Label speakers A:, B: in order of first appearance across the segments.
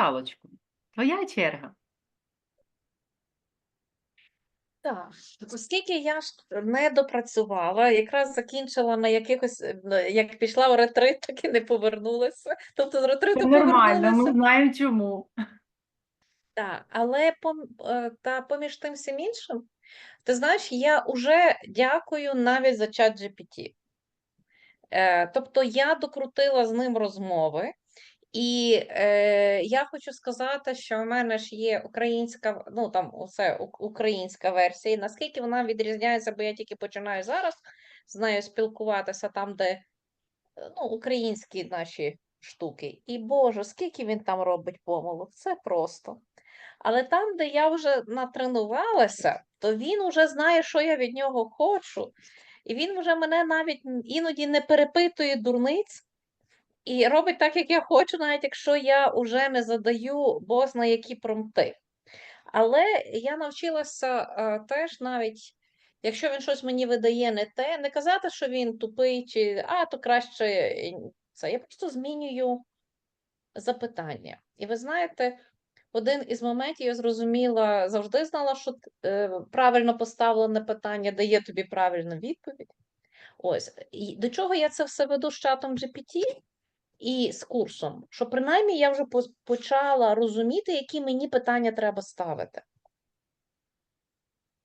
A: Наталочко, твоя черга.
B: Так, оскільки я ж не допрацювала, якраз закінчила на якихось, е, як пішла в ретрит, так і не повернулася. Тобто з
A: Це
B: ретриту
A: нормально,
B: повернулася.
A: ми знаємо чому.
B: Так, але е, та поміж тим всім іншим, ти знаєш, я вже дякую навіть за чат GPT. Е, тобто я докрутила з ним розмови, і е, я хочу сказати, що в мене ж є українська, ну там усе українська версія. І наскільки вона відрізняється, бо я тільки починаю зараз з нею спілкуватися там, де е, ну, українські наші штуки. І Боже, скільки він там робить помилок, це просто. Але там, де я вже натренувалася, то він вже знає, що я від нього хочу. І він вже мене навіть іноді не перепитує дурниць і робить так, як я хочу, навіть якщо я вже не задаю бозна які промпти. Але я навчилася е, теж навіть, якщо він щось мені видає не те, не казати, що він тупий, чи а, то краще це. Я просто змінюю запитання. І ви знаєте, один із моментів я зрозуміла, завжди знала, що е, правильно поставлене питання дає тобі правильну відповідь. Ось, і до чого я це все веду з чатом GPT і з курсом, що принаймні я вже почала розуміти, які мені питання треба ставити.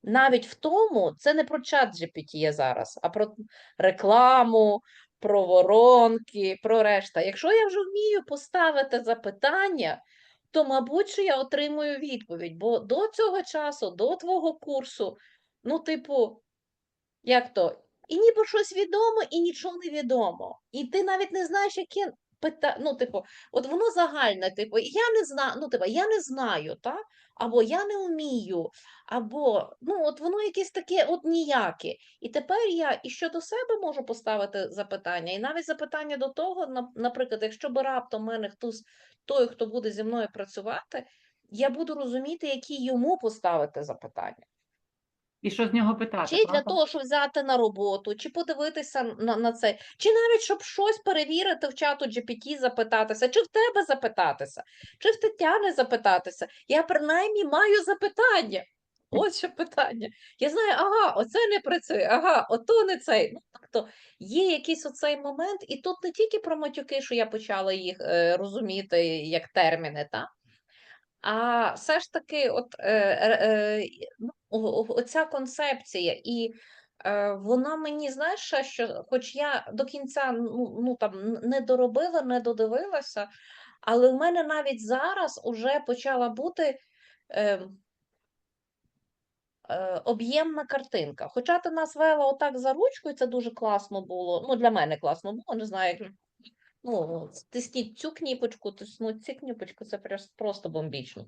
B: Навіть в тому, це не про чат GPT є зараз, а про рекламу, про воронки, про решта. Якщо я вже вмію поставити запитання, то, мабуть, що я отримую відповідь. Бо до цього часу, до твого курсу, ну, типу, як то? І ніби щось відомо, і нічого не відомо. І ти навіть не знаєш, яке питання. Ну, типу, от воно загальне, типу, я не знаю, ну, типу, я не знаю, так? Або я не вмію, або ну, от воно якесь таке от ніяке. І тепер я і щодо себе можу поставити запитання, і навіть запитання до того, наприклад, якщо би раптом мене хтось, той, хто буде зі мною працювати, я буду розуміти, які йому поставити запитання.
A: І що з нього питати?
B: Чи для
A: правда?
B: того, щоб взяти на роботу, чи подивитися на, на це, чи навіть щоб щось перевірити в чату GPT, запитатися, чи в тебе запитатися, чи в Тетяни запитатися. Я принаймні маю запитання. Ось що питання. Я знаю, ага, оце не працює, ага, ото не цей. Ну, тобто є якийсь оцей момент, і тут не тільки про матюки, що я почала їх е, розуміти як терміни, та? А все ж таки, от е, е, е, ну, оця концепція, і е, вона мені, знаєш, що, хоч я до кінця ну, ну там не доробила, не додивилася, але в мене навіть зараз уже почала бути е, е, об'ємна картинка. Хоча ти нас вела отак за ручку, і це дуже класно було. Ну, для мене класно було, не знаю, як ну, тисніть цю кніпочку, тиснуть цю кніпочку, це просто бомбічно.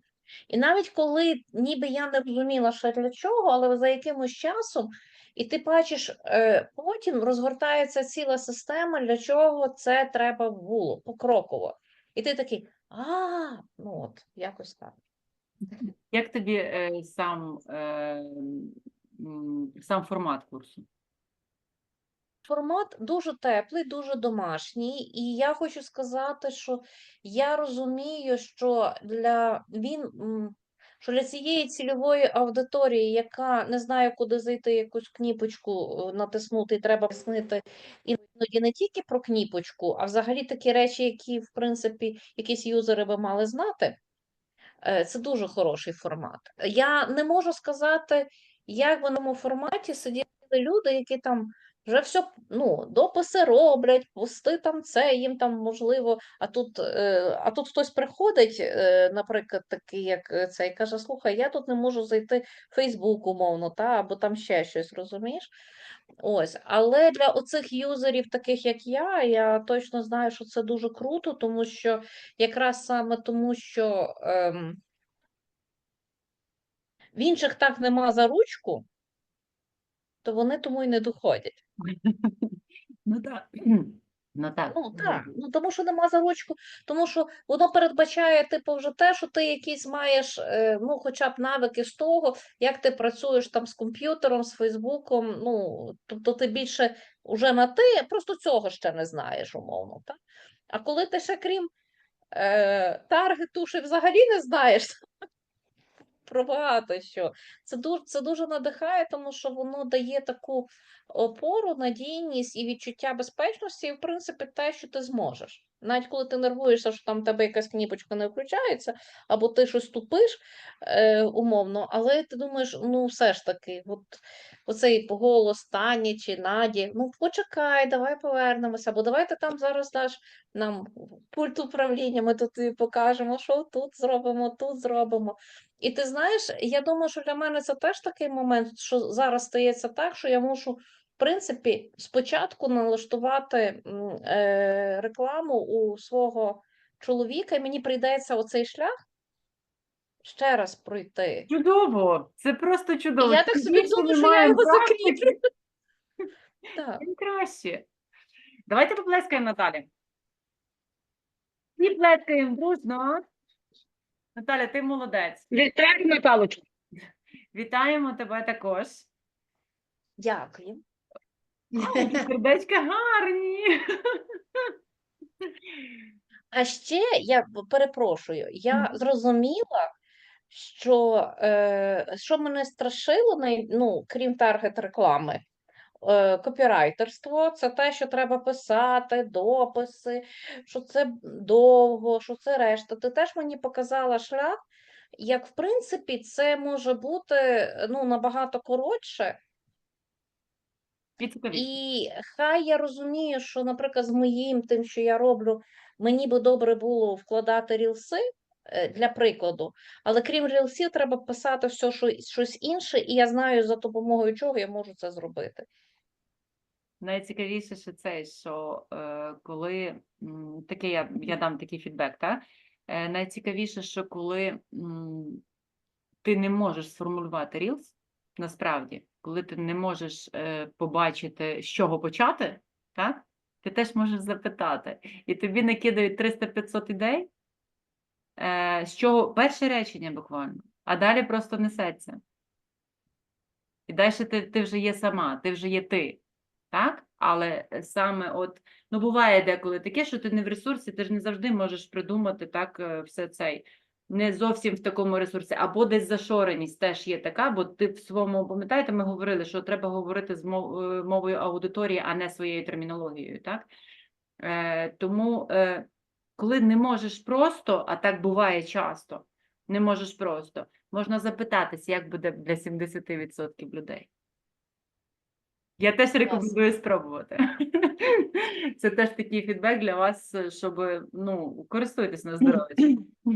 B: І навіть коли ніби я не розуміла, що для чого, але за якимось часом, і ти бачиш, е, потім розгортається ціла система, для чого це треба було, покроково. І ти такий, а, ну от, якось так.
A: Як тобі е, сам, е, сам формат курсу?
B: Формат дуже теплий, дуже домашній, і я хочу сказати, що я розумію, що для він що для цієї цільової аудиторії, яка не знає, куди зайти, якусь кніпочку е, натиснути, і треба пояснити іноді не тільки про кніпочку, а взагалі такі речі, які, в принципі, якісь юзери би мали знати. Е, Це дуже хороший формат. Я не можу сказати, як в одному форматі сиділи люди, які там вже все ну, дописи роблять, пости там це, їм там можливо, а тут, е, а тут хтось приходить, е, наприклад, такий, як е, цей, каже: Слухай, я тут не можу зайти в Фейсбук, умовно, та, або там ще щось, розумієш? Ось, але для оцих юзерів, таких як я, я точно знаю, що це дуже круто, тому що якраз саме тому, що ем, в інших так нема за ручку, то вони тому й не доходять.
A: Ну так. Ну так.
B: Ну так, ну тому що нема за ручку, тому що воно передбачає, типу, вже те, що ти якісь маєш, е, ну, хоча б навики з того, як ти працюєш там з комп'ютером, з Фейсбуком. Ну, тобто ти більше вже на ти, просто цього ще не знаєш, умовно. Так? А коли ти ще крім е, таргету ще взагалі не знаєш про багато що. Це дуже, це дуже надихає, тому що воно дає таку опору, надійність і відчуття безпечності, і, в принципі, те, що ти зможеш. Навіть коли ти нервуєшся, що там в тебе якась кніпочка не включається, або ти щось тупиш е, умовно, але ти думаєш, ну все ж таки, от оцей голос Тані чи Наді, ну почекай, давай повернемося, або давай ти там зараз даш нам пульт управління, ми тут тобі покажемо, що тут зробимо, тут зробимо. І ти знаєш, я думаю, що для мене це теж такий момент, що зараз стається так, що я мушу, в принципі, спочатку налаштувати е, рекламу у свого чоловіка, і мені прийдеться оцей шлях ще раз пройти.
A: Чудово! Це просто
B: І
A: чудово.
B: я так собі думаю, що я його закріплю. Так.
A: Тим краще. Давайте поплескаємо Наталі. І плескаємо дружно. Наталя, ти молодець.
C: Вітаю, Наталочку.
A: Вітаємо тебе також.
B: Дякую.
A: Ой, сердечка гарні.
B: А ще я перепрошую, я зрозуміла, що е, що мене страшило, най- ну, крім таргет реклами, е, копірайтерство це те, що треба писати, дописи, що це довго, що це решта. Ти теж мені показала шлях, як в принципі це може бути ну, набагато коротше.
A: І.
B: І хай я розумію, що, наприклад, з моїм тим, що я роблю, мені би добре було вкладати рілси е, для прикладу, але крім рілсів, треба писати все, що, щось інше, і я знаю, за допомогою чого я можу це зробити.
A: Найцікавіше ще це, що е, коли таке я, я дам такий фідбек, так? Е, найцікавіше, що коли м, ти не можеш сформулювати Reels, насправді, коли ти не можеш е, побачити, з чого почати, так? Ти теж можеш запитати. І тобі накидають 300-500 ідей, е, з чого перше речення буквально, а далі просто несеться. І далі ти, ти вже є сама, ти вже є ти. Так? Але е, саме от, ну буває деколи таке, що ти не в ресурсі, ти ж не завжди можеш придумати так все цей. Не зовсім в такому ресурсі, або десь зашореність теж є така, бо ти в своєму, пам'ятаєте, ми говорили, що треба говорити з е, мовою аудиторії, а не своєю термінологією, так? Е, тому, е, коли не можеш просто, а так буває часто, не можеш просто, можна запитатись, як буде для 70% людей. Я теж рекомендую спробувати. Це теж такий фідбек для вас, щоб ну, користуйтесь на здоров'я.